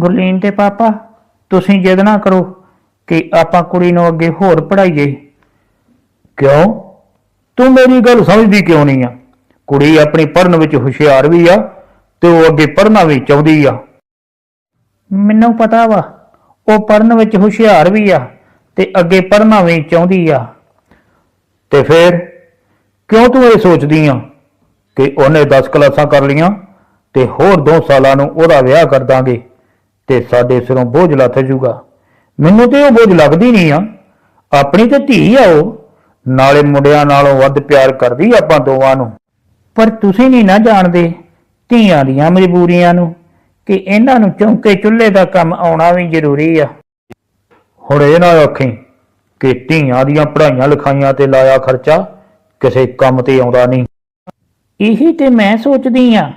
ਗੁਰਲੀਨ ਤੇ ਪਾਪਾ, ਤੁਸੀਂ ਜਿੱਦ ਨਾ ਕਰੋ ਕਿ ਆਪਾਂ ਕੁੜੀ ਨੂੰ ਅੱਗੇ ਹੋਰ ਪੜਾਈਏ ਕਿਉਂ? ਤੂੰ ਮੇਰੀ ਗੱਲ ਸਮਝਦੀ ਕਿਉਂ ਨਹੀਂ ਆ? ਕੁੜੀ ਆਪਣੀ ਪੜ੍ਹਨ ਵਿੱਚ ਹੁਸ਼ਿਆਰ ਵੀ ਆ ਤੇ ਉਹ ਅੱਗੇ ਪੜ੍ਹਨਾ ਵੀ ਚਾਹੁੰਦੀ ਆ। ਮੈਨੂੰ ਪਤਾ ਵਾ, ਉਹ ਪੜਨ ਵਿੱਚ ਹੁਸ਼ਿਆਰ ਵੀ ਆ ਤੇ ਅੱਗੇ ਪੜਨਾ ਵੀ ਚਾਹੁੰਦੀ ਆ। ਤੇ ਫਿਰ, ਕਿਉਂ ਤੂੰ ਇਹ ਸੋਚਦੀ ਆ ਕਿ ਉਹਨੇ 10 ਕਲਾਸਾਂ ਕਰ ਲੀਆਂ ਤੇ ਹੋਰ 2 ਸਾਲਾਂ ਨੂੰ ਉਹਦਾ ਵਿਆਹ ਕਰ ਦਾਂਗੇ? ਤੇ ਸਾਡੇ ਸਿਰੋਂ ਬੋਝ ਲੱਥ ਜੂਗਾ ਮੈਨੂੰ ਤੇ ਉਹ ਬੋਝ ਲੱਗਦੀ ਨਹੀਂ ਆ। ਆਪਣੀ ਤੇ ਧੀ ਆ ਉਹ। ਨਾਲੇ ਮੁੰਡਿਆਂ ਨਾਲੋਂ ਵੱਧ ਪਿਆਰ ਕਰਦੀ ਆਪਾਂ ਦੋਵਾਂ ਨੂੰ। ਪਰ ਤੁਸੀਂ ਨਹੀਂ ਨਾ ਜਾਣਦੇ ਧੀਆਂ ਦੀਆਂ ਮਜਬੂਰੀਆਂ ਨੂੰ ਕਿ ਇਹਨਾਂ ਨੂੰ ਚੌਂਕੇ ਚੁੱਲ੍ਹੇ ਦਾ ਕੰਮ ਆਉਣਾ ਵੀ ਜ਼ਰੂਰੀ ਆ। ਹੁਣ ਇਹ ਨਾ ਆਖੀ ਕਿ ਧੀਆਂ ਦੀਆਂ ਪੜ੍ਹਾਈਆਂ ਲਿਖਾਈਆਂ ਤੇ ਲਾਇਆ ਖਰਚਾ ਕਿਸੇ ਕੰਮ ਤੇ ਆਉਂਦਾ ਨਹੀਂ। ਇਹੀ ਤੇ ਮੈਂ ਸੋਚਦੀ ਆ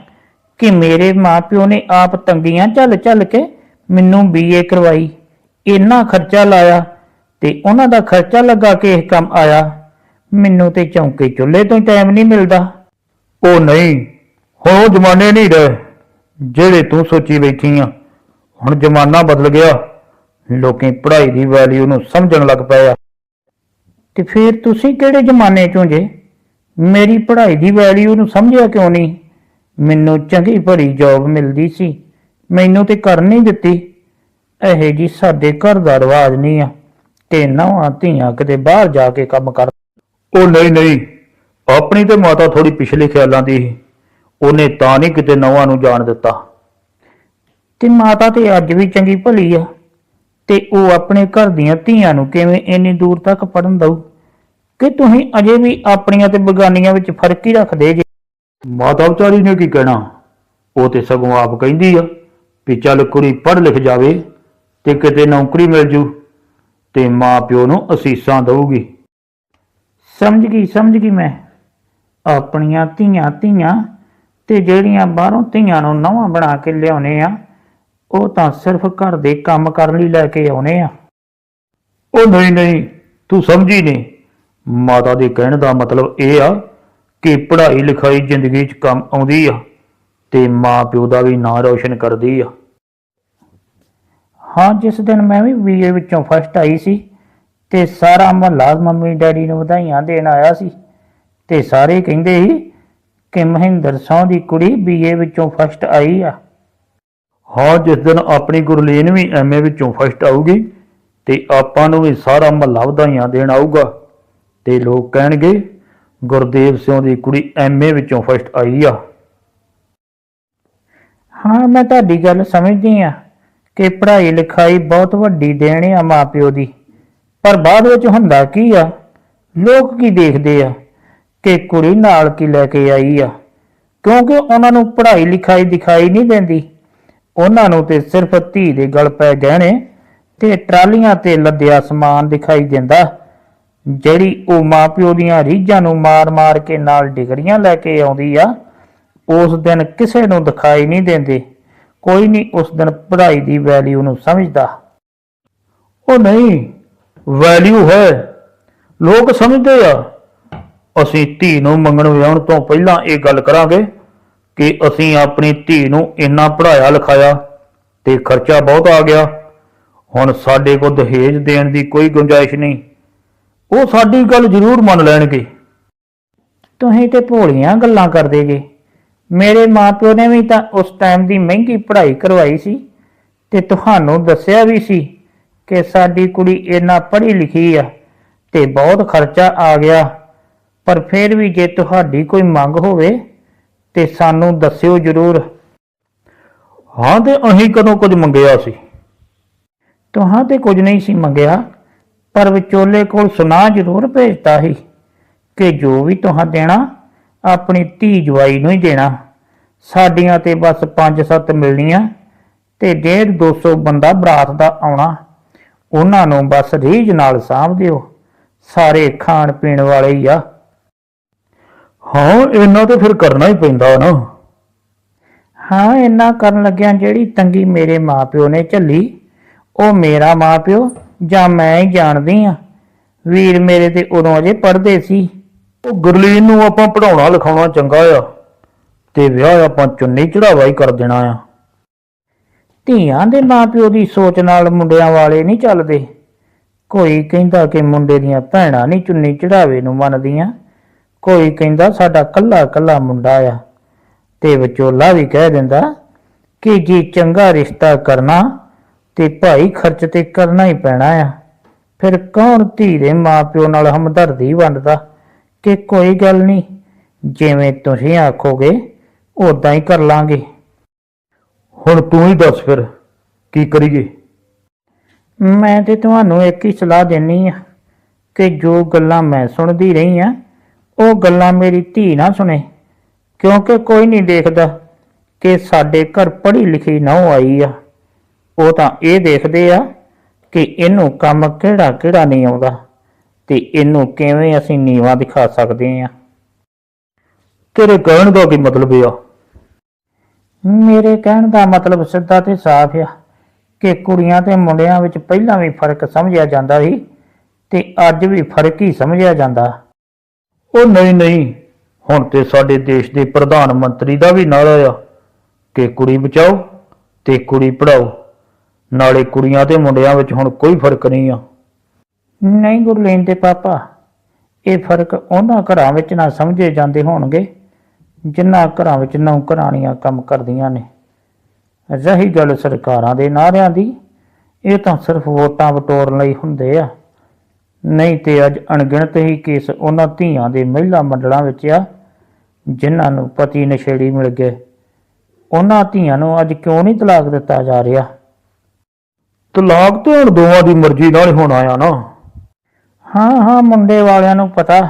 ਕਿ ਮੇਰੇ ਮਾਪਿਓ ਨੇ ਆਪ ਤੰਗੀਆਂ ਝੱਲ ਝੱਲ ਕੇ ਮੈਨੂੰ ਬੀਏ ਕਰਵਾਈ। ਇੰਨਾ ਖਰਚਾ ਲਾਇਆ ਤੇ ਉਹਨਾਂ ਦਾ ਖਰਚਾ ਲੱਗਾ ਕੇ ਇਹ ਕੰਮ ਆਇਆ। ਮੈਨੂੰ ਤੇ ਚੌਂਕੇ ਚੁੱਲ੍ਹੇ ਤੋਂ ਟਾਈਮ ਨਹੀਂ ਮਿਲਦਾ। ਉਹ ਨਹੀਂ ਹੁਣ ਉਹ ਜ਼ਮਾਨੇ ਨਹੀਂ ਰਹੇ ਜਿਹੜੇ ਤੂੰ ਸੋਚੀ ਬੈਠੀ ਆ। ਹੁਣ ਜ਼ਮਾਨਾ ਬਦਲ ਗਿਆ ਲੋਕੀ ਪੜ੍ਹਾਈ ਦੀ ਵੈਲਿਊ ਨੂੰ ਸਮਝਣ ਲੱਗ ਪਏ ਆ। ਤੇ ਫਿਰ ਤੁਸੀਂ ਕਿਹੜੇ ਜ਼ਮਾਨੇ ਚੋਂ ਜੇ? ਮੇਰੀ ਪੜ੍ਹਾਈ ਦੀ ਵੈਲਿਊ ਨੂੰ ਸਮਝਿਆ ਕਿਉਂ ਨਹੀਂ? ਮੈਨੂੰ ਚੰਗੀ ਭਲੀ ਜੌਬ ਮਿਲਦੀ ਸੀ। ਮੈਨੂੰ ਤੇ ਕਰ ਨਹੀਂ ਦਿੱਤੀ। ਇਹ ਜੀ ਸਾਡੇ ਘਰ ਦਾ ਰਿਵਾਜ ਨਹੀਂ ਆ ਕਿ ਨਵਾਂ ਧੀਆਂ ਕਿਤੇ ਬਾਹਰ ਜਾ ਕੇ ਕੰਮ ਕਰ ਉਹ ਨਹੀਂ ਨਹੀਂ। ਆਪਣੀ ਤੇ ਮਾਤਾ ਥੋੜੀ ਪਿਛਲੇ ਖਿਆਲਾਂ ਦੀ ਸੀ। ਉਹਨੇ ਤਾਂ ਨਹੀਂ ਕਿਤੇ ਨਵਾਂ ਨੂੰ ਜਾਣ ਦਿੱਤਾ। ਤੇ ਮਾਤਾ ਤੇ ਅੱਜ ਵੀ ਚੰਗੀ ਭਲੀ ਆ। ਤੇ ਉਹ ਆਪਣੇ ਘਰ ਦੀਆਂ ਧੀਆਂ ਨੂੰ ਕਿਵੇਂ ਇੰਨੀ ਦੂਰ ਤੱਕ ਪੜਨ ਦਊ? ਕਿ ਤੁਸੀਂ ਅਜੇ ਵੀ ਆਪਣੀਆਂ ਤੇ ਬਗਾਨੀਆਂ ਵਿੱਚ ਫ਼ਰਕ ਹੀ ਰੱਖਦੇ ਜੇ? ਮਾਤਾ ਵਿਚਾਰੀ ਨੇ ਕੀ ਕਹਿਣਾ? ਉਹ ਤੇ ਸਗੋਂ ਆਪ ਕਹਿੰਦੀ ਆ। ਵੀ ਚੱਲ ਕੁੜੀ ਪੜ੍ਹ ਲਿਖ ਜਾਵੇ ਤੇ ਕਿਤੇ ਨੌਕਰੀ ਮਿਲ ਜੂ ਤੇ ਮਾਂ ਪਿਓ ਨੂੰ ਅਸੀਸਾਂ ਦਊਗੀ। ਸਮਝ ਗਈ ਸਮਝ ਗਈ ਮੈਂ। ਆਪਣੀਆਂ ਧੀਆਂ ਧੀਆਂ ਤੇ ਜਿਹੜੀਆਂ ਬਾਹਰੋਂ ਧੀਆਂ ਨੂੰ ਨਵਾਂ ਬਣਾ ਕੇ ਲਿਆਉਨੇ ਆ, ਉਹ ਤਾਂ ਸਿਰਫ ਘਰ ਦੇ ਕੰਮ ਕਰਨ ਲਈ ਲੈ ਕੇ ਆਉਨੇ ਆ। ਉਹ ਨਹੀਂ ਨਹੀਂ, ਤੂੰ ਸਮਝੀ ਨਹੀਂ। ਮਾਤਾ ਦੇ ਕਹਿਣ ਦਾ ਮਤਲਬ ਇਹ ਆ ਕਿ ਪੜ੍ਹਾਈ ਲਿਖਾਈ ਜ਼ਿੰਦਗੀ 'ਚ ਕੰਮ ਆਉਂਦੀ ਆ। ਤੇ ਮਾਂ ਪਿਓ ਦਾ ਵੀ ਨਾਂ ਰੌਸ਼ਨ ਕਰਦੀ ਆ। ਹਾਂ ਜਿਸ ਦਿਨ ਮੈਂ ਵੀ ਬੀਏ ਵਿੱਚੋਂ ਫਸਟ ਆਈ ਸੀ ਤੇ ਸਾਰਾ ਮਹੱਲਾ ਮੰਮੀ ਡੈਡੀ ਨੂੰ ਵਧਾਈਆਂ ਦੇਣ ਆਇਆ ਸੀ ਤੇ ਸਾਰੇ ਕਹਿੰਦੇ ਸੀ ਕਿ ਮਹਿੰਦਰ ਸੌ ਦੀ ਕੁੜੀ ਬੀਏ ਵਿੱਚੋਂ ਫਸਟ ਆਈ ਆ। ਹਾਂ ਜਿਸ ਦਿਨ ਆਪਣੀ ਗੁਰਲੀਨ ਵੀ ਐਮਏ ਵਿੱਚੋਂ ਫਸਟ ਆਊਗੀ ਤੇ ਆਪਾਂ ਨੂੰ ਵੀ ਸਾਰਾ ਮਹੱਲਾ ਵਧਾਈਆਂ ਦੇਣ ਆਊਗਾ ਤੇ ਲੋਕ ਕਹਿਣਗੇ ਗੁਰਦੇਵ ਸਿੰਘ ਦੀ ਕੁੜੀ ਐਮਏ ਵਿੱਚੋਂ ਫਸਟ ਆਈ ਆ। ਹਾਂ, ਮੈਂ ਤੁਹਾਡੀ ਗੱਲ ਸਮਝਦੀ ਆ ਕਿ ਪੜ੍ਹਾਈ ਲਿਖਾਈ ਬਹੁਤ ਵੱਡੀ ਦੇਣ ਆ ਮਾਪਿਓ ਦੀ। ਪਰ ਬਾਅਦ ਵਿੱਚ ਹੁੰਦਾ ਕੀ ਆ? ਲੋਕ ਕੀ ਦੇਖਦੇ ਆ ਕਿ ਕੁੜੀ ਨਾਲ ਕੀ ਲੈ ਕੇ ਆਈ ਆ? ਕਿਉਂਕਿ ਉਹਨਾਂ ਨੂੰ ਪੜ੍ਹਾਈ ਲਿਖਾਈ ਦਿਖਾਈ ਨਹੀਂ ਦਿੰਦੀ। ਉਹਨਾਂ ਨੂੰ ਤੇ ਸਿਰਫ ਧੀ ਦੇ ਗਲ ਪੈ ਗਹਿਣੇ ਤੇ ਟਰਾਲੀਆਂ ਤੇ ਲੱਦਿਆ ਸਮਾਨ ਦਿਖਾਈ ਦਿੰਦਾ, ਜਿਹੜੀ ਉਹ ਮਾਪਿਓ ਦੀਆਂ ਰੀਝਾਂ ਨੂੰ ਮਾਰ-ਮਾਰ ਕੇ ਨਾਲ ਡਿਗਰੀਆਂ ਲੈ ਕੇ ਆਉਂਦੀ ਆ। ਉਸ ਦਿਨ ਕਿਸੇ ਨੂੰ ਦਿਖਾਈ ਨਹੀਂ ਦਿੰਦੇ। ਕੋਈ ਨਹੀਂ ਉਸ ਦਿਨ ਪੜ੍ਹਾਈ ਦੀ ਵੈਲਿਊ ਨੂੰ ਸਮਝਦਾ। ਉਹ ਨਹੀਂ ਵੈਲਿਊ ਹੈ। ਲੋਕ ਸਮਝਦੇ ਆ। ਅਸੀਂ ਧੀ ਨੂੰ ਮੰਗਣ ਵਿਆਹਣ ਤੋਂ ਪਹਿਲਾਂ ਇਹ ਗੱਲ ਕਰਾਂਗੇ ਕਿ ਅਸੀਂ ਆਪਣੀ ਧੀ ਨੂੰ ਇੰਨਾ ਪੜ੍ਹਾਇਆ ਲਿਖਾਇਆ ਤੇ ਖਰਚਾ ਬਹੁਤ ਆ ਗਿਆ। ਹੁਣ ਸਾਡੇ ਕੋਲ ਦਹੇਜ ਦੇਣ ਦੀ ਕੋਈ ਗੁੰਜਾਇਸ਼ ਨਹੀਂ। ਉਹ ਸਾਡੀ ਗੱਲ ਜ਼ਰੂਰ ਮੰਨ ਲੈਣਗੇ। ਤੁਸੀਂ ਤੇ ਭੋਲੀਆਂ ਗੱਲਾਂ ਕਰਦੇ ਜੇ ਮੇਰੇ ਮਾਪਿਓ ਨੇ ਵੀ ਤਾਂ ਉਸ ਟਾਈਮ ਦੀ ਮਹਿੰਗੀ ਪੜ੍ਹਾਈ ਕਰਵਾਈ ਸੀ ਤੇ ਤੁਹਾਨੂੰ ਦੱਸਿਆ ਵੀ ਸੀ ਕਿ ਸਾਡੀ ਕੁੜੀ ਇੰਨਾ ਪੜ੍ਹੀ ਲਿਖੀ ਆ ਤੇ ਬਹੁਤ ਖਰਚਾ ਆ ਗਿਆ। ਪਰ ਫਿਰ ਵੀ ਜੇ ਤੁਹਾਡੀ ਕੋਈ ਮੰਗ ਹੋਵੇ ਤੇ ਸਾਨੂੰ ਦੱਸਿਓ ਜ਼ਰੂਰ। ਹਾਂ ਤੇ ਅਸੀਂ ਕਦੋਂ ਕੁਝ ਮੰਗਿਆ ਸੀ? ਤੁਹਾਂ ਤੇ ਕੁਝ ਨਹੀਂ ਸੀ ਮੰਗਿਆ, ਪਰ ਵਿਚੋਲੇ ਕੋਲ ਸੁਨਾਹ ਜ਼ਰੂਰ ਭੇਜਤਾ ਸੀ ਕਿ ਜੋ ਵੀ ਤੁਹਾਂ ਦੇਣਾ ਆਪਣੀ ਧੀ ਜਵਾਈ ਨੂੰ ਹੀ ਦੇਣਾ। ਸਾਡੀਆਂ ਤੇ ਬਸ 5-7 ਮਿਲਣੀਆਂ ਤੇ 1.5 200 ਬੰਦਾ ਬਰਾਤ ਦਾ ਆਉਣਾ। ਉਹਨਾਂ ਨੂੰ ਬਸ ਰੀਝ ਨਾਲ ਸਾਂਭ ਦਿਓ। ਸਾਰੇ ਖਾਣ ਪੀਣ ਵਾਲੇ ਹੀ ਆ। ਹਾਂ, ਇਹਨਾਂ ਤੇ ਫਿਰ ਕਰਨਾ ਹੀ ਪੈਂਦਾ ਨਾ। ਹਾਂ ਇਹਨਾਂ ਕਰਨ ਲੱਗਿਆ ਜਿਹੜੀ ਤੰਗੀ ਮੇਰੇ ਮਾਪਿਓ ਨੇ ਝੱਲੀ, ਉਹ ਮੇਰਾ ਮਾਪਿਓ ਜਾਂ ਮੈਂ ਹੀ ਜਾਣਦੀ ਆ ਵੀਰ ਮੇਰੇ ਤੇ ਉਦੋਂ ਅਜੇ ਪੜ੍ਹਦੇ ਸੀ। ਉਹ ਗੁਰਲੀਨ ਨੂੰ ਆਪਾਂ ਪੜਾਉਣਾ ਲਿਖਾਉਣਾ ਚੰਗਾ ਆ ਤੇ ਵਿਆਹ ਆਪਾਂ ਚੁੰਨੀ ਚੜਾਵਾ ਹੀ ਕਰ ਦੇਣਾ ਆ। ਧੀਆਂ ਦੇ ਮਾਪਿਓ ਦੀ ਸੋਚ ਨਾਲ ਮੁੰਡਿਆਂ ਵਾਲੇ ਨਹੀਂ ਚੱਲਦੇ। ਕੋਈ ਕਹਿੰਦਾ ਕਿ ਮੁੰਡੇ ਦੀਆਂ ਭੈਣਾਂ ਨਹੀਂ ਚੁੰਨੀ ਚੜਾਵੇ ਨੂੰ ਮੰਨਦੀਆਂ। ਕੋਈ ਕਹਿੰਦਾ ਸਾਡਾ ਕੱਲਾ ਕੱਲਾ ਮੁੰਡਾ ਆ ਤੇ ਵਿਚੋਲਾ ਵੀ ਕਹਿ ਦਿੰਦਾ ਕਿ ਜੀ ਚੰਗਾ ਰਿਸ਼ਤਾ ਕਰਨਾ ਤੇ ਭਾਈ ਖਰਚ ਤੇ ਕਰਨਾ ਹੀ ਪੈਣਾ ਆ। ਫਿਰ ਕੌਣ ਧੀ ਦੇ ਮਾਪਿਓ ਨਾਲ ਹਮਦਰਦੀ ਵੰਡਦਾ? ਕਿ ਕੋਈ ਗੱਲ ਨਹੀਂ ਜਿਵੇਂ ਤੁਸੀਂ ਆਖੋਗੇ ਉਦਾਂ ਹੀ ਕਰ ਲਾਂਗੇ। ਹੁਣ ਤੂੰ ਹੀ ਦੱਸ ਫਿਰ ਕੀ ਕਰੀਏ? ਮੈਂ ਤੇ ਤੁਹਾਨੂੰ ਇੱਕ ਹੀ ਸਲਾਹ ਦੇਣੀ ਆ ਕਿ ਜੋ ਗੱਲਾਂ ਮੈਂ ਸੁਣਦੀ ਰਹੀ ਆ ਉਹ ਗੱਲਾਂ ਮੇਰੀ ਧੀ ਨਾ ਸੁਣੇ ਕਿਉਂਕਿ ਕੋਈ ਨਹੀਂ ਦੇਖਦਾ ਕਿ ਸਾਡੇ ਘਰ ਪੜ੍ਹੀ ਲਿਖੀ ਨਾ ਆਈ ਆ। ਉਹ ਤਾਂ ਇਹ ਦੇਖਦੇ ਆ ਕਿ ਇਹਨੂੰ ਕੰਮ ਕਿਹੜਾ ਕਿਹੜਾ ਨਹੀਂ ਆਉਂਦਾ। ਤੇ ਇਹਨੂੰ ਕਿਵੇਂ ਅਸੀਂ ਨੀਵਾ ਦਿਖਾ ਸਕਦੇ ਆ ਤੇਰੇ ਕਹਿਣ ਦਾ ਕੀ ਮਤਲਬ ਆ? ਮੇਰੇ ਕਹਿਣ ਦਾ ਮਤਲਬ ਸਿੱਧਾ ਤੇ ਸਾਫ਼ ਆ ਕਿ ਕੁੜੀਆਂ ਤੇ ਮੁੰਡਿਆਂ ਵਿੱਚ ਪਹਿਲਾਂ ਵੀ ਫ਼ਰਕ ਸਮਝਿਆ ਜਾਂਦਾ ਸੀ ਤੇ ਅੱਜ ਵੀ ਫ਼ਰਕ ਹੀ ਸਮਝਿਆ ਜਾਂਦਾ। ਉਹ ਨਹੀਂ ਨਹੀਂ, ਹੁਣ ਤੇ ਸਾਡੇ ਦੇਸ਼ ਦੇ ਪ੍ਰਧਾਨ ਮੰਤਰੀ ਦਾ ਵੀ ਨਾਰਾ ਆ ਕਿ ਕੁੜੀ ਬਚਾਓ ਤੇ ਕੁੜੀ ਪੜਾਓ ਨਾਲੇ ਕੁੜੀਆਂ ਤੇ ਮੁੰਡਿਆਂ ਵਿੱਚ ਹੁਣ ਕੋਈ ਫ਼ਰਕ ਨਹੀਂ ਆ। ਨਹੀਂ ਗੁਰਲੀਨ ਦੇ ਪਾਪਾ, ਇਹ ਫ਼ਰਕ ਉਹਨਾਂ ਘਰਾਂ ਵਿੱਚ ਨਾ ਸਮਝੇ ਜਾਂਦੇ ਹੋਣਗੇ, ਜਿਨ੍ਹਾਂ ਘਰਾਂ ਵਿੱਚ ਨੌਕਰਾਣੀਆਂ ਕੰਮ ਕਰਦੀਆਂ ਨੇ। ਰਹੀ ਗੱਲ ਸਰਕਾਰਾਂ ਦੇ ਨਾਰਿਆਂ ਦੀ, ਇਹ ਤਾਂ ਸਿਰਫ ਵੋਟਾਂ ਵਟੋਰਨ ਲਈ ਹੁੰਦੇ ਆ। ਨਹੀਂ ਤੇ ਅੱਜ ਅਣਗਿਣਤ ਹੀ ਕੇਸ ਉਹਨਾਂ ਧੀਆਂ ਦੇ ਮਹਿਲਾ ਮੰਡਲਾਂ ਵਿੱਚ ਆ, ਜਿਨ੍ਹਾਂ ਨੂੰ ਪਤੀ ਨਸ਼ੇੜੀ ਮਿਲ ਗਏ। ਉਹਨਾਂ ਧੀਆਂ ਨੂੰ ਅੱਜ ਕਿਉਂ ਨਹੀਂ ਤਲਾਕ ਦਿੱਤਾ ਜਾ ਰਿਹਾ? ਤਲਾਕ ਤੇ ਹੁਣ ਦੋਵਾਂ ਦੀ ਮਰਜ਼ੀ ਨਾਲ ਹੋਣਾ ਆ ਨਾ। ਹਾਂ ਹਾਂ, ਮੁੰਡੇ ਵਾਲਿਆਂ ਨੂੰ ਪਤਾ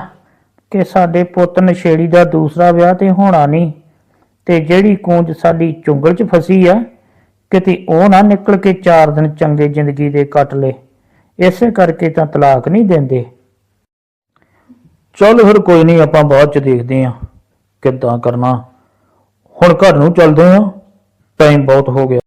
ਕਿ ਸਾਡੇ ਪੁੱਤ ਨਸ਼ੇੜੀ ਦਾ ਦੂਸਰਾ ਵਿਆਹ ਤੇ ਹੋਣਾ ਨਹੀਂ। ਤੇ ਜਿਹੜੀ ਕੂੰਜ ਸਾਡੀ ਚੁੰਗਲ 'ਚ ਫਸੀ ਆ, ਕਿਤੇ ਉਹ ਨਾ ਨਿਕਲ ਕੇ 4 ਦਿਨ ਚੰਗੇ ਜ਼ਿੰਦਗੀ ਦੇ ਕੱਟ ਲੇ। ਇਸੇ ਕਰਕੇ ਤਾਂ ਤਲਾਕ ਨਹੀਂ ਦਿੰਦੇ। ਚੱਲ ਫਿਰ ਕੋਈ ਨਹੀਂ, ਆਪਾਂ ਬਾਅਦ ਚ ਦੇਖਦੇ ਆ ਕਿੱਦਾਂ ਕਰਨਾ। ਹੁਣ ਘਰ ਨੂੰ ਚੱਲਦੇ ਆ ਟਾਈਮ ਬਹੁਤ ਹੋ ਗਿਆ।